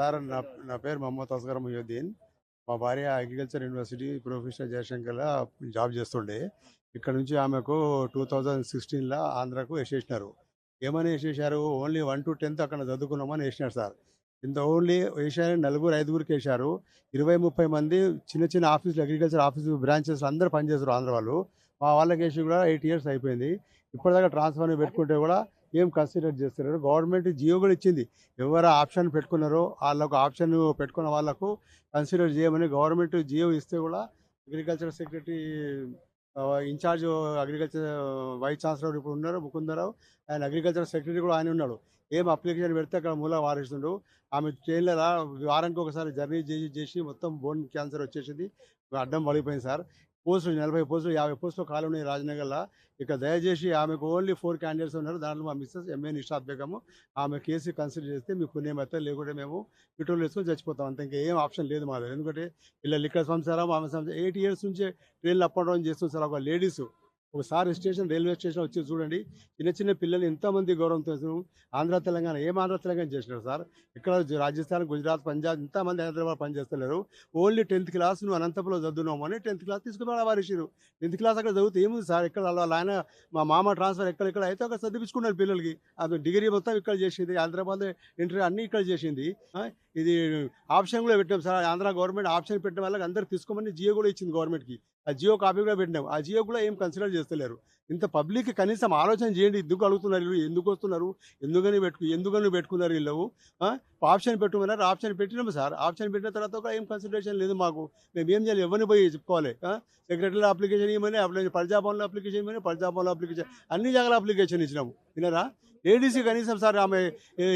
Sir నా నా పేరు మహమ్మద్ అస్గర్ మొయ్యుద్దీన్ మా భార్య అగ్రికల్చర్ యూనివర్సిటీ ప్రొఫెసర్ జయశంకర్లో జాబ్ చేస్తుండే. ఇక్కడ నుంచి ఆమెకు టూ థౌజండ్ సిక్స్టీన్లో ఆంధ్రాకు వేసేసినారు. ఏమని వేసేసారు ఓన్లీ వన్ టు టెన్త్ అక్కడ చదువుకున్నామని వేసినారు సార్. ఇంత ఓన్లీ వేసారు నలుగురు ఐదుగురికి వేశారు ఇరవై ముప్పై మంది చిన్న చిన్న ఆఫీసులు అగ్రికల్చర్ ఆఫీస్ బ్రాంచెస్ అందరూ పనిచేస్తారు ఆంధ్ర వాళ్ళు. మా వాళ్ళకి వేసి కూడా ఎయిట్ ఇయర్స్ అయిపోయింది. ఇప్పటిదాకా ట్రాన్స్ఫర్ పెట్టుకుంటే కూడా ఏం కన్సిడర్ చేస్తున్నారు గవర్నమెంట్ జియో కూడా ఇచ్చింది. ఎవరు ఆప్షన్ పెట్టుకున్నారో వాళ్ళకు ఆప్షన్ పెట్టుకున్న వాళ్ళకు కన్సిడర్ చేయమని గవర్నమెంట్ జియో ఇస్తే కూడా agriculture secretary in-charge agriculture vice chancellor ఇప్పుడు ఉన్నారు ముకుందరావు. ఆయన అగ్రికల్చర్ సెక్రటరీ కూడా ఆయన ఉన్నాడు. ఏం అప్లికేషన్ పెడితే అక్కడ మూల వారిస్తుండు ఆమె ట్రైన్లో వారానికి ఒకసారి జర్నీ చేసి చేసి మొత్తం బోన్ క్యాన్సర్ వచ్చేసింది. అడ్డం పడిపోయింది సార్. పోస్టులు నలభై పోస్టులు యాభై పోస్టులు ఖాళీ ఉన్నాయి రాజనగర్లో. ఇక దయచేసి ఆమెకు ఓన్లీ ఫోర్ క్యాండిడేట్స్ ఉన్నారు. దాంట్లో మా మిస్సెస్ ఎంఏ నిషాద్ బేగము ఆమె కేసు కన్సిడర్ చేస్తే మీకు పుణ్యం అయితే లేకుంటే మేము పెట్రోల్ వేసుకొని చచ్చిపోతాం. అంత ఇంకా ఏం ఆప్షన్ లేదు మా దగ్గర ఎందుకంటే ఇలా లిక్కర్ సంసారం ఆమె సంసారం ఎయిట్ ఇయర్స్ నుంచే ట్రైన్లు అప్ అండ్ డౌన్ చేస్తుంది సార్ ఒక లేడీస్ ఒకసారి స్టేషన్ రైల్వే స్టేషన్ వచ్చి చూడండి. చిన్న చిన్న పిల్లలు ఎంతమంది గౌరవంతో ఆంధ్ర తెలంగాణ. ఏం ఆంధ్ర తెలంగాణ చేసినారు సార్? ఇక్కడ రాజస్థాన్ గుజరాత్ పంజాబ్ ఇంతమంది హైదరాబాద్ పనిచేస్తలేరు. ఓన్లీ టెన్త్ క్లాస్ నువ్వు అనంతపురంలో చదువున్నావు అని టెన్త్ క్లాస్ తీసుకుని వారిసిరు టెన్త్ క్లాస్ అక్కడ చదివితే ఏముంది సార్? ఇక్కడ ఆయన మా మామ ట్రాన్స్ఫర్ ఎక్కడెక్కడ అయితే అక్కడ చదివించుకున్నారు పిల్లలకి. అది డిగ్రీ మొత్తం ఇక్కడ చేసింది. హైదరాబాద్ ఇంటర్వ్యూ అన్నీ ఇక్కడ చేసింది. ఇది ఆప్షన్ కూడా పెట్టాం సార్. ఆంధ్ర గవర్నమెంట్ ఆప్షన్ పెట్టడం వాళ్ళకి అందరూ తీసుకోమని జియో కూడా ఇచ్చింది గవర్నమెంట్కి. ఆ జియో కాపీ కూడా పెట్టినాం. ఆ జియో కూడా ఏం కన్సిడర్ చేస్తలేరు. ఇంత పబ్లిక్ కనీసం ఆలోచన చేయండి ఎందుకు అడుగుతున్నారు వీళ్ళు? ఎందుకు వస్తున్నారు? ఎందుకని పెట్టుకు ఎందుకని పెట్టుకున్నారు వీళ్ళు ఆప్షన్ పెట్టుకున్నారు ఆప్షన్ పెట్టినాము సార్. ఆప్షన్ పెట్టిన తర్వాత కూడా ఏం కన్సిడరేషన్ లేదు మాకు. మేము ఏం చేయాలి? ఎవరిని పోయి చెప్పుకోవాలి? సెక్రటరీలో అప్లికేషన్ ఇవ్వమని అప్లికేషన్ ప్రజాభవన్లో అప్లికేషన్ ఇవ్వమని ప్రజాభవన్లో అప్లికేషన్ అన్ని జాగాల అప్లికేషన్ ఇచ్చినాము. వినరా ఏడీసీ కనీసం సార్ ఆమె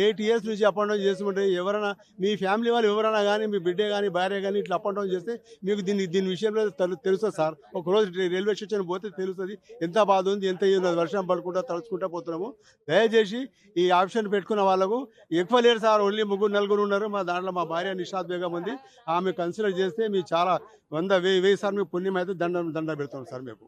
ఎయిట్ ఇయర్స్ నుంచి అప్ అండ్ డౌన్ చేస్తుంటే ఎవరైనా మీ ఫ్యామిలీ వాళ్ళు ఎవరైనా కానీ మీ బిడ్డే కానీ భార్య కానీ ఇట్లా అప్ అండ్ డౌన్ చేస్తే మీకు దీని దీని విషయంలో తెలుస్తుంది సార్. ఒక రోజు రైల్వే స్టేషన్ పోతే తెలుస్తుంది ఎంత బాధ ఉంది ఎంత ఉన్నది వర్షం పడుకుంటా తలుచుకుంటా పోతున్నాము. దయచేసి ఈ ఆప్షన్ పెట్టుకున్న వాళ్ళకు ఎక్కువ లేరు సార్ ఓన్లీ ముగ్గురు నలుగురు ఉన్నారు. మా దాంట్లో మా భార్య నిషాద్ బేగం ఉంది. ఆమె కన్సిడర్ చేస్తే మీ చాలా వంద వెయ్యి వెయ్యి సార్ మీకు పుణ్యం అయితే దండ దండ పెడతాం సార్ మీకు